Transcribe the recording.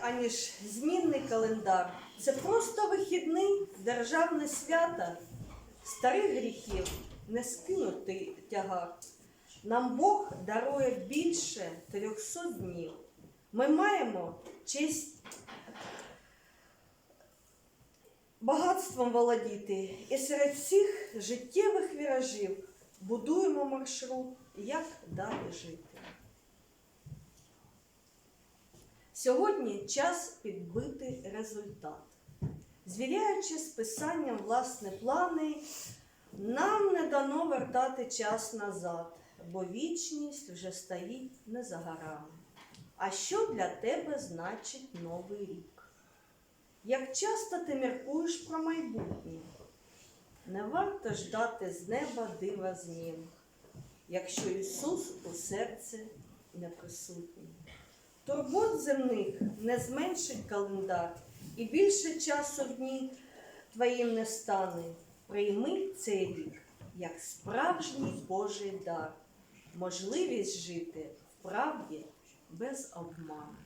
аніж змінний календар. Це просто вихідний державне свято. Старих гріхів не скинути тягар. Нам Бог дарує більше 300 днів. Ми маємо честь багатством володіти і серед всіх життєвих віражів будуємо маршрут, як далі жити. Сьогодні час підбити результат. Звіряючи з писанням власне плани, нам не дано вертати час назад, бо вічність вже стоїть не за горами. А що для тебе значить новий рік? Як часто ти міркуєш про майбутнє? Не варто ждати з неба дива змін, якщо Ісус у серці не присутній. Турбот земних не зменшить календар, і більше часу в дні твоїм не стане. Прийми цей рік як справжній Божий дар, можливість жити в правді без обману.